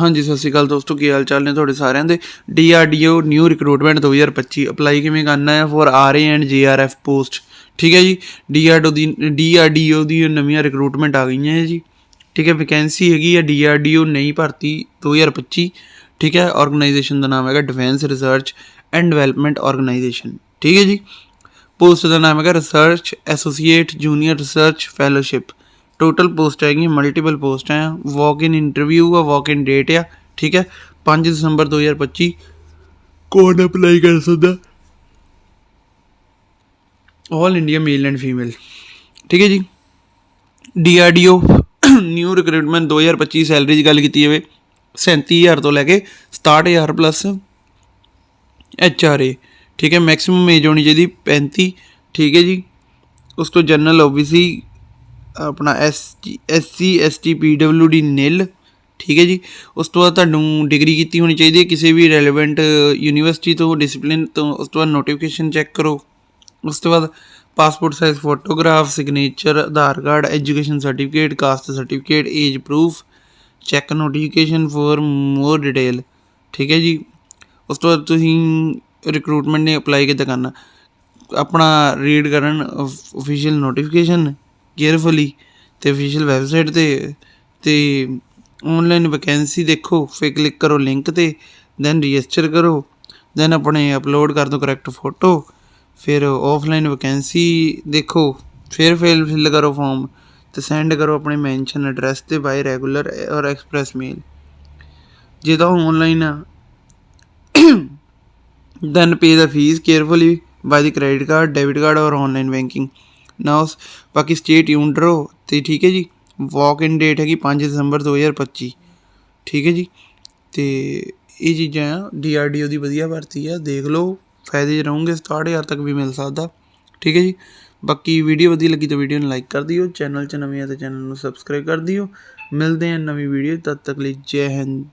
ਹਾਂਜੀ, ਸਤਿ ਸ਼੍ਰੀ ਅਕਾਲ ਦੋਸਤੋ, ਕੀ ਹਾਲ ਚਾਲ ਨੇ ਤੁਹਾਡੇ ਸਾਰਿਆਂ ਦੇ? ਡੀਆਰਡੀਓ ਨਿਊ ਰਿਕਰੂਟਮੈਂਟ 2025 ਅਪਲਾਈ ਕਿਵੇਂ ਕਰਨਾ ਹੈ? For RA and JRF post ਠੀਕ ਹੈ ਜੀ? ਡੀਆਰਡੀਓ ਦੀ ਡੀਆਰਡੀਓ ਦੀ ਨਵੀਆਂ ਰਿਕਰੂਟਮੈਂਟ ਆ ਗਈਆਂ ਹੈ ਜੀ। ਠੀਕ ਹੈ ਵੈਕੈਂਸੀ ਹੈਗੀ ਹੈ ਡੀਆਰਡੀਓ ਨਈ ਭਰਤੀ 2025 ਠੀਕ ਹੈ? ਆਰਗੇਨਾਈਜੇਸ਼ਨ ਦਾ ਨਾਮ ਹੈਗਾ defence research and development organisation ਠੀਕ ਹੈ ਜੀ? ਪੋਸਟ ਦਾ ਨਾਮ ਹੈਗਾ research associate junior research fellowship total post ਹੈਗੀਆਂ ਮਲਟੀਪਲ ਪੋਸਟ ਹੈ ਵਾਕ ਇਨ ਇੰਟਰਵਿਊ ਆ ਵਾਕ ਇਨ ਡੇਟ ਆ ਠੀਕ ਹੈ? 5 ਦਸੰਬਰ 2025 ਕੌਣ ਅਪਲਾਈ ਕਰ ਸਕਦਾ? All India male and female ਠੀਕ ਹੈ ਜੀ? ਡੀਆਰਡੀਓ ਨਿਊ ਰਿਕਰੂਟਮੈਂਟ 2025 ਸੈਲਰੀ ਦੀ ਗੱਲ ਕੀਤੀ ਜਾਵੇ 37000 ਤੋਂ ਲੈ ਕੇ 67000 ਪਲੱਸ ਐਚਆਰਏ ਠੀਕ ਹੈ? ਮੈਕਸਿਮਮ ਏਜ ਹੋਣੀ ਚਾਹੀਦੀ 35 ਠੀਕ ਹੈ ਜੀ? ਉਸ ਤੋਂ ਜਨਰਲ ਓਬੀਸੀ ਆਪਣਾ S SC ST PWD nil ਠੀਕ ਹੈ ਜੀ। ਉਸ ਤੋਂ ਬਾਅਦ ਤੁਹਾਨੂੰ ਡਿਗਰੀ ਕੀਤੀ ਹੋਣੀ ਚਾਹੀਦੀ ਹੈ ਕਿਸੇ ਵੀ ਰੈਲੇਵੈਂਟ ਯੂਨੀਵਰਸਿਟੀ ਤੋਂ ਡਿਸਪਲਿਨ ਤੋਂ, ਉਸ ਤੋਂ ਬਾਅਦ ਨੋਟੀਫਿਕੇਸ਼ਨ ਚੈੱਕ ਕਰੋ। ਉਸ ਤੋਂ ਬਾਅਦ passport size photograph signature Aadhaar card education certificate caste certificate age proof check notification for more detail ਠੀਕ ਹੈ ਜੀ। ਉਸ ਤੋਂ ਬਾਅਦ ਤੁਸੀਂ ਰਿਕਰੂਟਮੈਂਟ ਨੇ ਅਪਲਾਈ ਕਿੱਦਾਂ ਕਰਨਾ। ਆਪਣਾ ਰੀਡ ਕਰਨ ਅਫੀਸ਼ੀਅਲ ਨੋਟੀਫਿਕੇਸ਼ਨ ਕੇਅਰਫੁਲੀ ਤੇ ਅਫੀਸ਼ੀਅਲ ਵੈਬਸਾਈਟ ਤੇ ਤੇ ਆਨਲਾਈਨ ਵੈਕੈਂਸੀ ਦੇਖੋ, ਫਿਰ ਕਲਿੱਕ ਕਰੋ ਲਿੰਕ ਤੇ ਦੈਨ ਰਜਿਸਟਰ ਕਰੋ ਦੈਨ ਆਪਣੇ ਅਪਲੋਡ ਕਰ ਦਿਓ ਕਰੈਕਟ ਫੋਟੋ ਫਿਰ ਆਫਲਾਈਨ ਵੈਕੈਂਸੀ ਦੇਖੋ, ਫਿਰ ਫਿਲ ਫਿਲ ਕਰੋ ਫਾਰਮ ਤੇ ਸੈਂਡ ਕਰੋ ਆਪਣੇ ਮੈਂਸ਼ਨ ਐਡਰੈਸ ਤੇ ਬਾਈ ਰੈਗੂਲਰ ਔਰ ਐਕਸਪ੍ਰੈਸ ਮੇਲ ਜੇ ਤਾਂ ਆਨਲਾਈਨ ਆ ਦੈਨ ਪੇ ਦਾ ਫੀਸ ਕੇਅਰਫੁਲੀ by ਦੀ ਕ੍ਰੈਡਿਟ ਕਾਰਡ ਡੈਬਿਟ ਕਾਰਡ ਔਰ online ਬੈਂਕਿੰਗ now, ਬਾਕੀ ਸਟੇ ਟਿਊਨਡ ਰਹੋ ਤੇ ਠੀਕ ਹੈ ਜੀ ਵਾਕ ਇਨ ਡੇਟ ਹੈਗੀ 5 ਦਸੰਬਰ 2025 ਠੀਕ ਹੈ ਜੀ, ਤੇ ਇਹ ਚੀਜ਼ਾਂ ਆ ਡੀਆਰਡੀਓ ਦੀ ਵਧੀਆ ਭਰਤੀ ਆ, ਦੇਖ ਲਓ, ਫਾਇਦੇ 'ਚ ਰਹੋਗੇ 67000 ਤੱਕ ਵੀ ਮਿਲ ਸਕਦਾ, ਠੀਕ ਹੈ ਜੀ, ਬਾਕੀ ਵੀਡੀਓ ਵਧੀਆ ਲੱਗੀ ਤਾਂ ਵੀਡੀਓ ਨੂੰ ਲਾਈਕ ਕਰ ਦਿਓ ਚੈਨਲ 'ਚ ਨਵੇਂ ਆ ਤਾਂ ਚੈਨਲ ਨੂੰ ਸਬਸਕ੍ਰਾਈਬ ਕਰ ਦਿਓ, ਮਿਲਦੇ ਆ ਨਵੀਂ ਵੀਡੀਓ ਤਦ ਤੱਕ ਲਈ ਜੈ ਹਿੰਦ।